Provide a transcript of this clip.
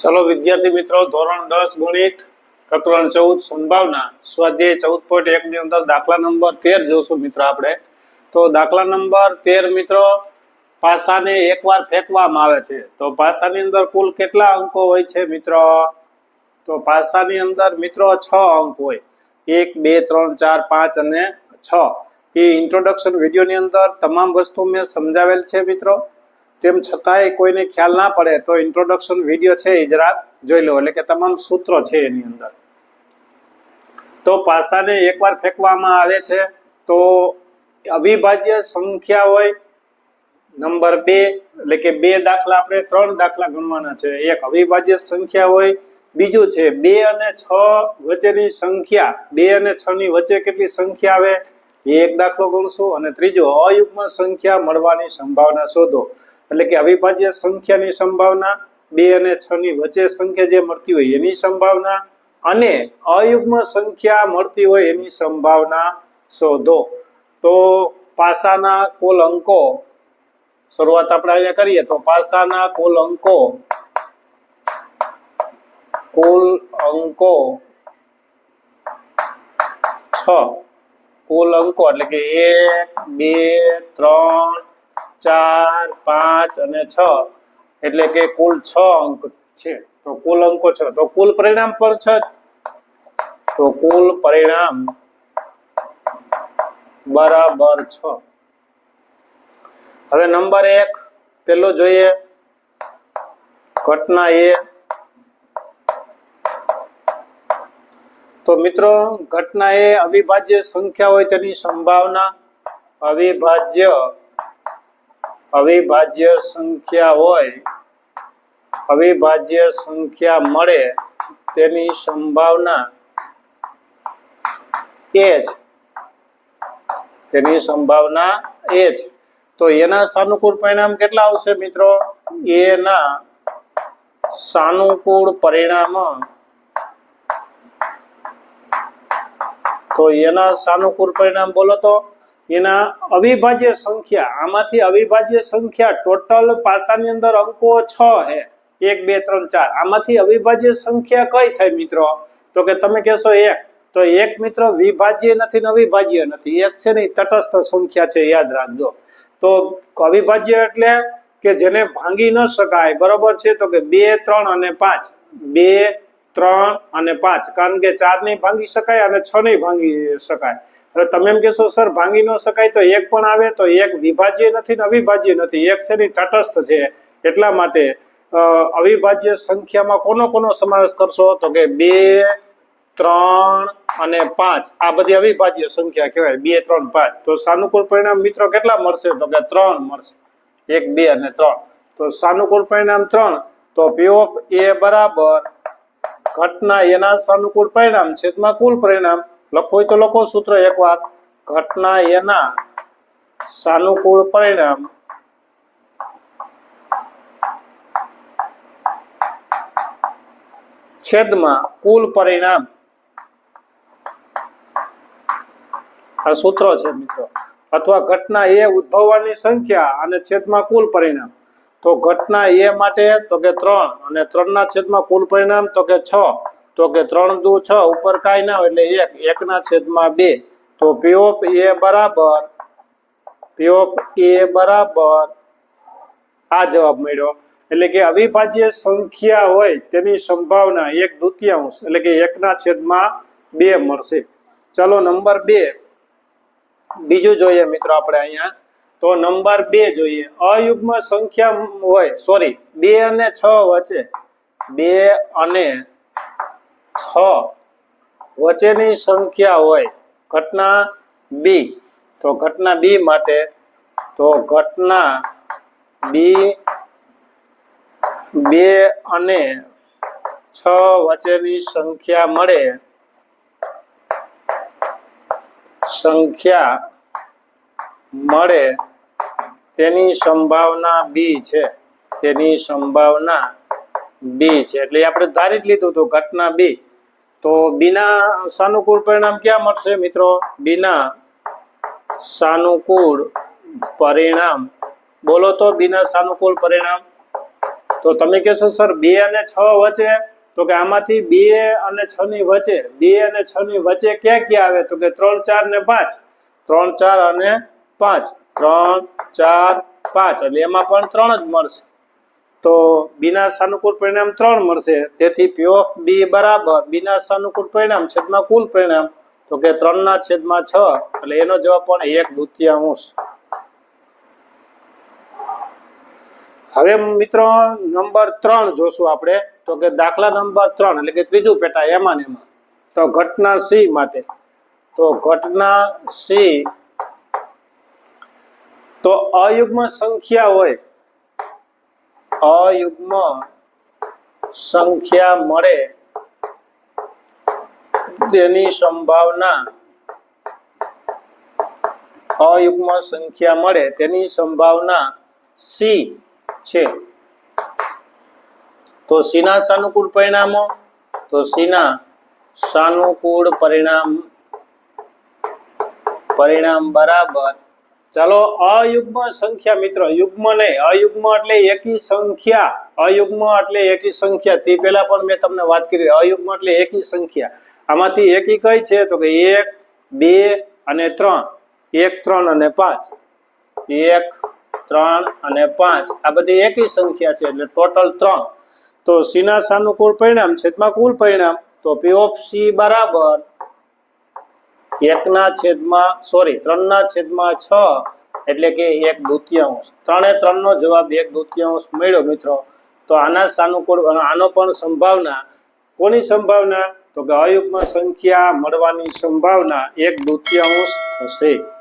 ચલો વિદ્યાર્થી મિત્રો, ધોરણ દસ ગણિત, પ્રકરણ ચૌદ સંભાવના, સ્વાધ્યાય ચૌદ પોઈન્ટ એક ની અંદર દાખલા નંબર તેર જોશું મિત્રો આપણે. તો દાખલા નંબર તેર મિત્રો, પાસાને એકવાર ફેંકવામાં આવે છે. તો પાસાની અંદર કુલ કેટલા અંકો હોય છે મિત્રો? તો પાસાની અંદર મિત્રો છ અંક હોય. એક, બે, ત્રણ, ચાર, પાંચ અને છ. એ ઇન્ટ્રોડક્શન વિડીયોની અંદર તમામ વસ્તુ મેં સમજાવેલ છે મિત્રો. તેમ છતાંય કોઈને ખ્યાલ ના પડે તો ઇન્ટ્રોડક્શન વીડિયો છે એ જરા જોઈ લો. એટલે કે તમામ સૂત્રો છે એની અંદર. તો પાસાને એકવાર ફેંકવામાં આવે છે તો અવિભાજ્ય સંખ્યા હોય નંબર બે, એટલે કે બે દાખલા આપણે ત્રણ દાખલા ગણવાના છે. એક અવિભાજ્ય સંખ્યા હોય, બીજું છે બે અને છ વચ્ચેની સંખ્યા. બે અને છ ની વચ્ચે કેટલી સંખ્યા આવે? એ એક દાખલો ગણશું અને ત્રીજો અયુગ્મ સંખ્યા મળવાની સંભાવના શોધો. એટલે કે અવિભાજ્ય સંખ્યાની સંભાવના, બે અને છ ની વચ્ચે સંખ્યા જે મળતી હોય એની સંભાવના અને અયુગ્મ સંખ્યા મળતી હોય એની સંભાવના શોધો. તો પાસાના કુલ અંકો, શરૂઆત આપણે અહીંયા કરીએ તો પાસાના કુલ અંકો કુલ અંકો છ. કુલ અંકો એટલે કે એક, બે, ત્રણ ચાર, પાંચ અને છ. એટલે કે કુલ છ અંક છે. તો કુલ અંકો છ. તો કુલ પરિણામ પણ છ. તો કુલ પરિણામ બરાબર છ. હવે નંબર એક, પેલો જોઈએ. ઘટના એ. તો મિત્રો, ઘટના એ અવિભાજ્ય સંખ્યા હોય તેની સંભાવના અવિભાજ્ય અવિભાજ્ય સંખ્યા હોય, અવિભાજ્ય સંખ્યા મળે તેની સંભાવના એ જ. તેની સંભાવના એ જ. તો એના સાનુકૂળ પરિણામ કેટલા આવશે મિત્રો? એના સાનુકૂળ પરિણામ તો એના સાનુકૂળ પરિણામ બોલો તો. એના અવિભાજ્ય સંખ્યા, આમાંથી અવિભાજ્ય સંખ્યા ટોટલ પાસાની અંદર અંકો છ હે. એક, બે, ત્રણ, ચાર. આમાંથી અવિભાજ્ય સંખ્યા કઈ થાય મિત્રો? તો કે તમે કહેશો એક. તો એક મિત્રો વિભાજ્ય નથી ને અવિભાજ્ય નથી. એક છે ને તટસ્થ સંખ્યા છે, યાદ રાખજો. તો અવિભાજ્ય એટલે કે જેને ભાંગી ન શકાય, બરોબર છે? તો કે બે, ત્રણ અને પાંચ. બે ત્રણ અને પાંચ. કારણ કે ચાર નહીં ભાંગી શકાય અને છ નહીં ભાંગી શકાય. હવે તમે એમ કહેશો, સર, ભાંગી ન શકાય તો એક પણ આવે, તો એક વિભાજ્ય નથી ને અવિભાજ્ય નથી. એક છે તટસ્થ છે. એટલા માટે અવિભાજ્ય સંખ્યામાં કોનો કોનો સમાવેશ કરશો? તો કે બે, ત્રણ અને પાંચ. આ બધી અવિભાજ્ય સંખ્યા કહેવાય. બે, ત્રણ, પાંચ. તો સાનુકૂળ પરિણામ મિત્રો કેટલા મળશે? તો કે ત્રણ મળશે. એક, બે અને ત્રણ. તો સાનુકૂળ પરિણામ ત્રણ. તો પી એ બરાબર ઘટના એના સાનુકૂળ પરિણામ, છેદમાં કુલ પરિણામ. લખો તો લખો સૂત્ર એકવાર ઘટના એના સાનુકૂળ પરિણામ. છેદમાં કુલ પરિણામ. આ સૂત્રો છે મિત્રો. અથવા ઘટના એ ઉદ્ભવવાની સંખ્યા અને છેદમાં કુલ પરિણામ. તો ઘટના એ માટે તો કે ત્રણ અને ત્રણના છેદમાં કુલ પરિણામ તો કે છ. તો કે ત્રણ દુ છ, ઉપર કાંઈ ના હોય એટલે એક, એકના છેદમાં બે. તો પી એ બરાબર પી એ બરાબર. આ જવાબ મળ્યો. એટલે કે અવિભાજ્ય સંખ્યા હોય તેની સંભાવના એક દ્વિતીયાંશ એટલે કે એકના છેદમાં બે મળશે. ચાલો નંબર બે. બીજું જોઈએ મિત્રો આપણે અહીંયા. તો નંબર બે જોઈએ. અયુગ્મ સંખ્યા હોય સોરી બે અને છ વચ્ચે. બે અને છ વચ્ચેની સંખ્યા હોય, ઘટના બી તો ઘટના બી માટે, તો ઘટના બી બે અને છ વચ્ચેની સંખ્યા મળે. સંખ્યા મળે તેની સંભાવના બી છે. તેની સંભાવના બી છે. એટલે આપણે ધારી જ લીધું હતું ઘટના બી તો બીના સાનુકૂળ પરિણામ ક્યાં મળશે મિત્રો? બીના સાનુકૂળ પરિણામ. બોલો તો બીના સાનુકૂળ પરિણામ. તો તમે કહેશો, સર બે અને છ વચ્ચે? તો કે આમાંથી બે અને છ ની વચ્ચે. બે અને છ ની વચ્ચે ક્યાં ક્યાં આવે? તો કે ત્રણ ચાર ને પાંચ. ત્રણ ચાર અને પાંચ, ત્રણ, ચાર, પાંચ. એટલે એમાં પણ ત્રણ જ મળશે. તો બિના સાનુકૂળ પરિણામ ત્રણ મળશે. તેથી પી ઓફ બી બરાબર. બિના સાનુકૂળ પરિણામ છેદમાં કુલ પરિણામ. તો કે ત્રણ ના છેદમાં છ. એટલે એનો જવાબ પણ એક દ્વિતીયાંશ હવે મિત્રો નંબર ત્રણ જોશું આપણે. તો કે દાખલા નંબર ત્રણ, એટલે કે ત્રીજું પેટા એમાં એમાં. તો ઘટના સી માટે. તો ઘટના સી તો અયુગ્મ સંખ્યા હોય. અયુગ્મ સંખ્યા મળે તેની સંભાવના અયુગ્મ સંખ્યા મળે તેની સંભાવના સી છે. તો સીના સાનુકૂળ પરિણામો, તો સીના સાનુકૂળ પરિણામ પરિણામ બરાબર ચાલો, અયુગ્મ સંખ્યા મિત્રો, યુગ્મ નહીં, અયુગ્મ એટલે એકી સંખ્યા, અયુગ્મ એટલે એકી સંખ્યા. તે પહેલા પણ મેં તમને વાત કરી, અયુગ્મ એટલે એકી સંખ્યા. આમાંથી એકી કઈ છે? તો કે એક, બે અને ત્રણ. એક, ત્રણ અને પાંચ. એક, ત્રણ અને પાંચ. આ બધી એકી સંખ્યા છે, એટલે ટોટલ ત્રણ. તો સીના કુલ પરિણામ, છેદમાં કુલ પરિણામ, તો પી ઓફ સી બરાબર એકના છેદમાં સોરી ત્રણના છેદમાં છ એટલે કે એક દ્વિતીયાંશ ત્રણે ત્રણનો જવાબ એક દ્વિતીયાંશ મળ્યો, મિત્રો. તો આના સાનુકૂળ, આનો પણ સંભાવના, કોની સંભાવના? તો કે અયુગ્મ સંખ્યા મળવાની સંભાવના એક દ્વિતીયાંશ થશે.